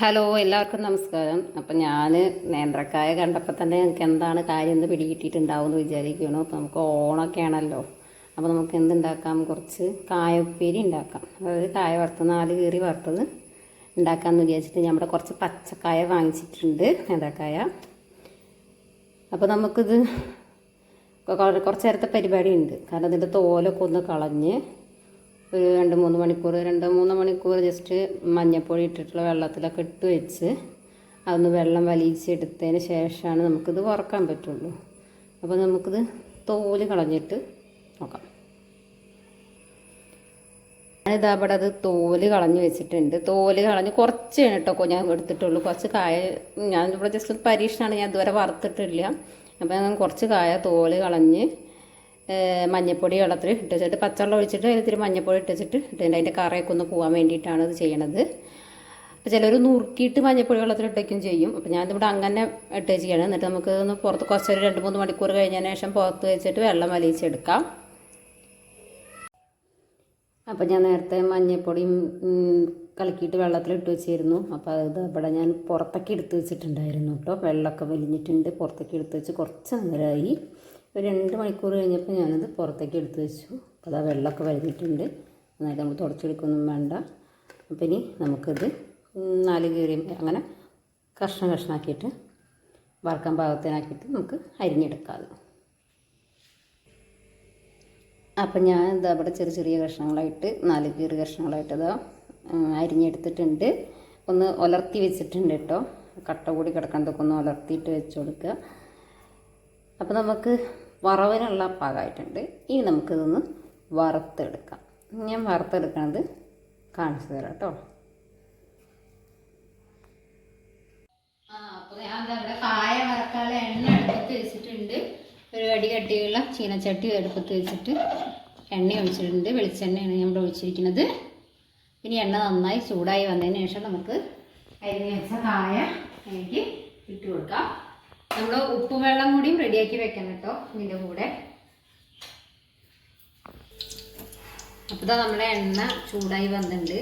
Hello എല്ലാവർക്കും നമസ്കാരം. അപ്പം ഞാൻ നേന്ത്രക്കായ കണ്ടപ്പോൾ തന്നെ ഞങ്ങൾക്ക് എന്താണ് കാര്യം എന്ന് പിടികിട്ടിയിട്ടുണ്ടാവും എന്ന് വിചാരിക്കുകയാണ്. അപ്പം നമുക്ക് ഓണമൊക്കെ ആണല്ലോ. അപ്പോൾ നമുക്ക് എന്തുണ്ടാക്കാം? കുറച്ച് കായപ്പേരി ഉണ്ടാക്കാം. അതായത് കായ വറുത്ത് നാല് കീറി വറുത്തത് ഉണ്ടാക്കാമെന്ന് വിചാരിച്ചിട്ട് നമ്മുടെ കുറച്ച് പച്ചക്കായ വാങ്ങിച്ചിട്ടുണ്ട് നേന്ത്രക്കായ. അപ്പോൾ നമുക്കിത് കുറച്ച് നേരത്തെ പരിപാടി ഉണ്ട്. കാരണം അതിന്റെ തോലൊക്കെ ഒന്ന് കളഞ്ഞ് ഒരു രണ്ട് മൂന്ന് മണിക്കൂർ രണ്ട് മൂന്ന് മണിക്കൂർ ജസ്റ്റ് മഞ്ഞപ്പൊടി ഇട്ടിട്ടുള്ള വെള്ളത്തിലൊക്കെ ഇട്ട് വെച്ച് അതൊന്ന് വെള്ളം വലിച്ചെടുത്തതിന് ശേഷമാണ് നമുക്കിത് വറക്കാൻ പറ്റുള്ളൂ. അപ്പോൾ നമുക്കിത് തോൽ കളഞ്ഞിട്ട് നോക്കാം. ഞാനിതാ അവിടെ അത് തോൽ കളഞ്ഞ് വെച്ചിട്ടുണ്ട്. തോൽ കളഞ്ഞ് കുറച്ച് കേട്ടോ ഞാൻ എടുത്തിട്ടുള്ളൂ. കുറച്ച് കായ ഞാൻ ഇവിടെ ജസ്റ്റ് പരീക്ഷണമാണ് ഞാൻ ഇതുവരെ വറുത്തിട്ടില്ല. അപ്പോൾ ഞാൻ കുറച്ച് കായ തോൽ കളഞ്ഞ് മഞ്ഞപ്പൊടി വെള്ളത്തിൽ ഇട്ട് വെച്ചിട്ട് പച്ചവെള്ളം ഒഴിച്ചിട്ട് അതിൽ ഇത്തിരി മഞ്ഞപ്പൊടി ഇട്ട് വെച്ചിട്ട് ഇട്ടിട്ട് അതിന്റെ കറയൊക്കെ ഒന്ന് പോകാൻ വേണ്ടിയിട്ടാണ് ഇത് ചെയ്യണത്. അപ്പോൾ ചിലർ നുറുക്കിയിട്ട് മഞ്ഞപ്പൊടി വെള്ളത്തിൽ ഇട്ടേക്കും ചെയ്യും. അപ്പോൾ ഞാനിവിടെ അങ്ങനെ ഇട്ട് വെച്ചിരിക്കുകയാണ്. എന്നിട്ട് നമുക്ക് ഒന്ന് പുറത്ത് കുറച്ചൊരു രണ്ട് മൂന്ന് മണിക്കൂർ കഴിഞ്ഞതിന് ശേഷം പുറത്ത് വെച്ചിട്ട് വെള്ളം വലിച്ചെടുക്കാം. അപ്പോൾ ഞാൻ നേരത്തെ മഞ്ഞൾപ്പൊടിയും ഉം, കലക്കിയിട്ട് വെള്ളത്തിൽ ഇട്ട് വെച്ചിരുന്നു. അപ്പോൾ അത് ഇവിടെ ഞാൻ പുറത്തൊക്കെ എടുത്ത് വെച്ചിട്ടുണ്ടായിരുന്നു കേട്ടോ. വെള്ളമൊക്കെ വലിഞ്ഞിട്ടുണ്ട്. പുറത്തൊക്കെ എടുത്ത് വെച്ച് കുറച്ച് നേരമായി. ഒരു രണ്ട് മണിക്കൂർ കഴിഞ്ഞപ്പോൾ ഞാനത് പുറത്തേക്ക് എടുത്ത് വെച്ചു. അപ്പോൾ അതാ വെള്ളമൊക്കെ വരുന്നിട്ടുണ്ട്. നന്നായിട്ട് നമുക്ക് തുടച്ചെടുക്കൊന്നും വേണ്ട. അപ്പം ഇനി നമുക്കിത് നാല് കീറി അങ്ങനെ കഷ്ണം കഷ്ണാക്കിയിട്ട് വറുക്കാൻ പാകത്തിനാക്കിയിട്ട് നമുക്ക് അരിഞ്ഞെടുക്കാം. അപ്പം ഞാൻ ഇതാ ഇവിടെ ചെറിയ ചെറിയ കഷ്ണങ്ങളായിട്ട് നാല് കീറി കഷ്ണങ്ങളായിട്ട് ഇതാ അരിഞ്ഞെടുത്തിട്ടുണ്ട്. ഒന്ന് ഉലർത്തി വെച്ചിട്ടുണ്ട് കേട്ടോ. കട്ട കൂടി കിടക്കണ്ടൊക്കെ ഒന്ന് ഉലർത്തിയിട്ട് വെച്ച് കൊടുക്കുക. അപ്പോൾ നമുക്ക് വറവിനുള്ള പാകമായിട്ടുണ്ട്. ഇനി നമുക്കിതൊന്ന് വറുത്തെടുക്കാം. ഞാൻ വറുത്തെടുക്കണത് കാണിച്ചു തരാം കേട്ടോ. അപ്പോൾ ഞാൻ കായ എണ്ണ അടുപ്പത്ത് വെച്ചിട്ടുണ്ട്. ഒരു അടി കട്ടിയുള്ള ചീനച്ചട്ടി അടുപ്പത്ത് വെച്ചിട്ട് എണ്ണ ഒഴിച്ചിട്ടുണ്ട്. വെളിച്ചെണ്ണയാണ് ഞാൻ ഇവിടെ ഒഴിച്ചിരിക്കുന്നത്. ഇനി എണ്ണ നന്നായി ചൂടായി വന്നതിന് ശേഷം നമുക്ക് അരിഞ്ഞ വെച്ച കായ എനിക്ക് ഇട്ട് കൊടുക്കാം. നമ്മൾ ഉപ്പും വെള്ളം കൂടിയും റെഡിയാക്കി വെക്കണം കേട്ടോ ഇതിന്റെ കൂടെ. അപ്പോൾ നമ്മുടെ എണ്ണ ചൂടായി വന്നിട്ടുണ്ട്.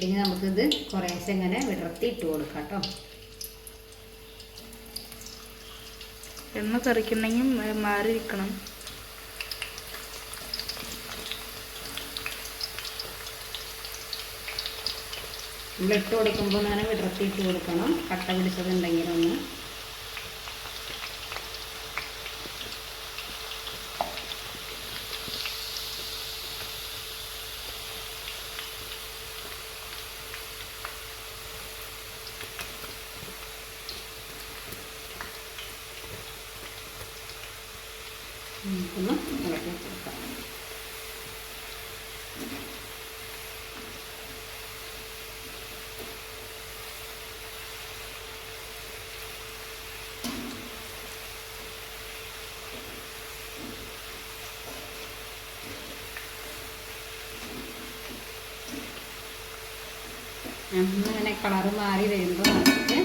പിന്നെ നമുക്കിത് കുറേശ്ശെ ഇങ്ങനെ വിടർത്തി ഇട്ട് കൊടുക്കാം കേട്ടോ. എണ്ണ തെറിക്കുന്നെങ്കിൽ മാറി നിൽക്കണം നമ്മൾ ഇട്ട് കൊടുക്കുമ്പോൾ അങ്ങനെ വിടർത്തി ഇട്ട് കൊടുക്കണം. കട്ട പിടിച്ചതുണ്ടെങ്കിലൊന്ന് നമുക്കൊന്ന് ഇളക്കി കൊടുക്കാം അങ്ങനെ കളറ് മാറി വരുമ്പോൾ നമുക്ക്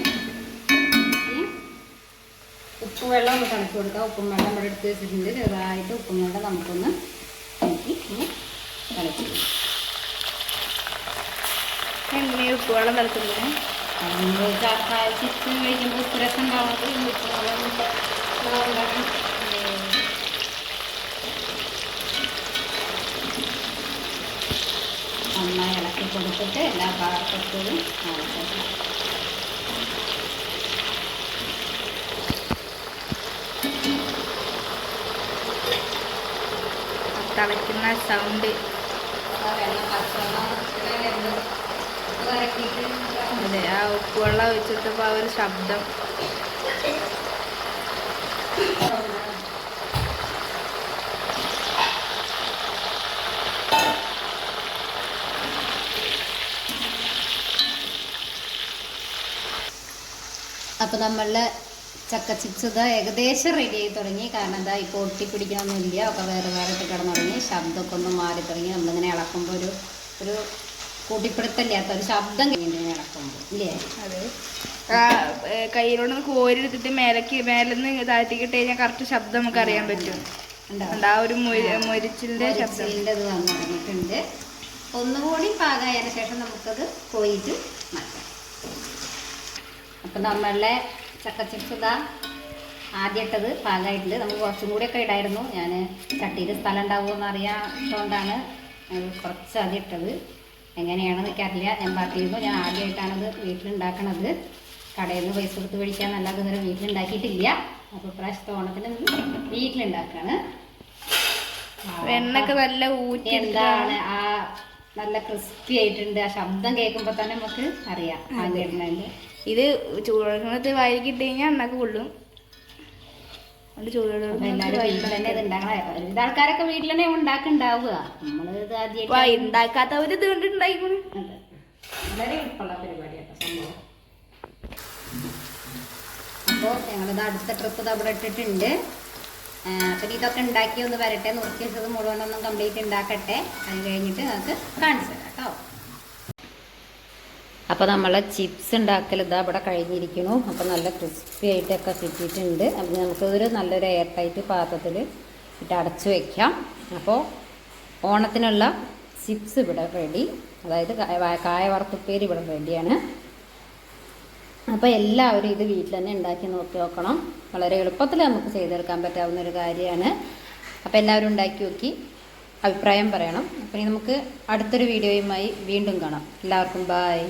ഉപ്പ് വെള്ളം ഒന്ന് തണുപ്പ് കൊടുക്കാം. ഉപ്പും വെള്ളം ഇവിടെ എടുത്ത് വെച്ചിട്ടുണ്ട്. ചെറുതായിട്ട് ഉപ്പും കൂടെ നമുക്കൊന്ന് നോക്കി കൊടുക്കാം. എങ്ങനെ ഉപ്പുവെള്ളം തിളക്കുന്നത് അത് ചിപ്പ് കഴിക്കുമ്പോൾ ഉപ്പ് രസം ഉപ്പ് വെള്ളം വെള്ളം നന്നായി ഇളക്കി കൊടുത്തിട്ട് എല്ലാ ഭാഗത്തും തിളയ്ക്കുന്ന സൗണ്ട് അതെ ആ ഉപ്പുവെള്ളം ഒഴിച്ചിട്ടപ്പോൾ ആ ഒരു ശബ്ദം. അപ്പോൾ നമ്മളുടെ ചക്ക ചിപ്സ് ഇതാ ഏകദേശം റെഡി ആയി തുടങ്ങി. കാരണം എന്താ ഇപ്പോൾ ഒട്ടിപ്പിടിക്കണമൊന്നുമില്ല ഒക്കെ വേറെ വേറെ ഇട്ട് കിടന്നു തുടങ്ങി ശബ്ദമൊക്കെ ഒന്ന് മാറി തുടങ്ങി. നമ്മളിങ്ങനെ ഇളക്കുമ്പോൾ ഒരു ഒരു കൂട്ടിപ്പിടുത്തല്ലാത്ത ഒരു ശബ്ദം ഇങ്ങനെ ഇളക്കുമ്പോൾ ഇല്ലേ? അതെ. കയ്യിലോട്ട് കോരിയെടുത്തിട്ട് മേലേക്ക് മേലെന്ന് താഴ്ത്തിക്കിട്ട് കഴിഞ്ഞാൽ കറക്റ്റ് ശബ്ദം നമുക്ക് അറിയാൻ പറ്റും. ആ ഒരു മൊരിച്ചിലിന്റെ ശബ്ദത്തിന്റെ ഇത് വന്നു തുടങ്ങിയിട്ടുണ്ട് ഒന്നുകൂടി പാകമായതിനു ശേഷം നമുക്കത് കോയിട്ട് മാറ്റാം. അപ്പം നമ്മളുടെ ചക്ക ചിപ്സ് ഇതാ ആദ്യം ഇട്ടത് പാകമായിട്ടുണ്ട് നമുക്ക് കുറച്ചും കൂടിയൊക്കെ ഇടായിരുന്നു. ഞാൻ ചട്ടിയിൽ സ്ഥലം ഉണ്ടാവുമെന്ന് അറിയാത്തതുകൊണ്ടാണ് കുറച്ച് ആദ്യം ഇട്ടത്. എങ്ങനെയാണെന്ന് എനിക്കറിയില്ല. ഞാൻ പറഞ്ഞിരുന്നു ഞാൻ ആദ്യമായിട്ടാണത് വീട്ടിലുണ്ടാക്കണത്. കടയിൽ നിന്ന് പൈസ കൊടുത്ത് മേടിക്കാൻ അല്ലാതെ ഇതുവരെ വീട്ടിലുണ്ടാക്കിയിട്ടില്ല. അപ്പോൾ ഇപ്രാവശ്യത്തെ ഓണത്തിന് വീട്ടിലുണ്ടാക്കുകയാണ് വെണ്ണൊക്കെ നല്ല ഊറ്റി എന്താണ്? ആ നല്ല ക്രിസ്പി ആയിട്ടുണ്ട്. ആ ശബ്ദം കേൾക്കുമ്പോൾ തന്നെ നമുക്ക് അറിയാം. ആദ്യം ഇടുന്നതിന്റെ ഇത് ചൂടുവെള്ളത്തിൽ വായിക്കിട്ട് കഴിഞ്ഞാൽ എണ്ണക്ക് കൊള്ളും. അതുകൊണ്ട് ചൂടുവെള്ളം ആൾക്കാരൊക്കെ വീട്ടിൽ തന്നെ ഉണ്ടാക്കുണ്ടാവുക. ആദ്യമായിട്ട് ഉണ്ടാക്കാത്തവര് ഇത് കണ്ടിട്ടുണ്ടായിക്കോളും അതെ. വളരെ എളുപ്പമുള്ള പരിപാടിയാണ് സംഭവം. അപ്പോൾ ഞങ്ങളിത് അടുത്ത ട്രിപ്പ് അവിടെ ഇട്ടിട്ടുണ്ട്. അപ്പൊ ഇതൊക്കെ ഉണ്ടാക്കി ഒന്ന് വരട്ടെ. വെച്ചത് മുഴുവൻ ഒന്നും കംപ്ലീറ്റ് ഉണ്ടാക്കട്ടെ. അത് കഴിഞ്ഞിട്ട് നമുക്ക് കാണിച്ചു തരാം കേട്ടോ അപ്പോൾ നമ്മളെ ചിപ്സ് ഉണ്ടാക്കൽ ഇതാ ഇവിടെ കഴിഞ്ഞിരിക്കുന്നു. അപ്പോൾ നല്ല ക്രിസ്പി ആയിട്ടൊക്കെ കിട്ടിയിട്ടുണ്ട്. അപ്പോൾ നമുക്കൊരു നല്ലൊരു എയർ ടൈറ്റ് പാത്രത്തിൽ ഇട്ട് അടച്ചു വെക്കാം. അപ്പോൾ ഓണത്തിനുള്ള ചിപ്സ് ഇവിടെ റെഡി അതായത് കായ വറുത്തുപ്പേര് ഇവിടെ റെഡിയാണ് അപ്പോൾ എല്ലാവരും ഇത് വീട്ടിൽ തന്നെ ഉണ്ടാക്കി നോക്കി നോക്കണം. വളരെ എളുപ്പത്തിൽ നമുക്ക് ചെയ്തെടുക്കാൻ പറ്റാവുന്ന ഒരു കാര്യമാണ്. അപ്പോൾ എല്ലാവരും ഉണ്ടാക്കി നോക്കി അഭിപ്രായം പറയണം. അപ്പോൾ ഇനി നമുക്ക് അടുത്തൊരു വീഡിയോയുമായി വീണ്ടും കാണാം. എല്ലാവർക്കും ബായ്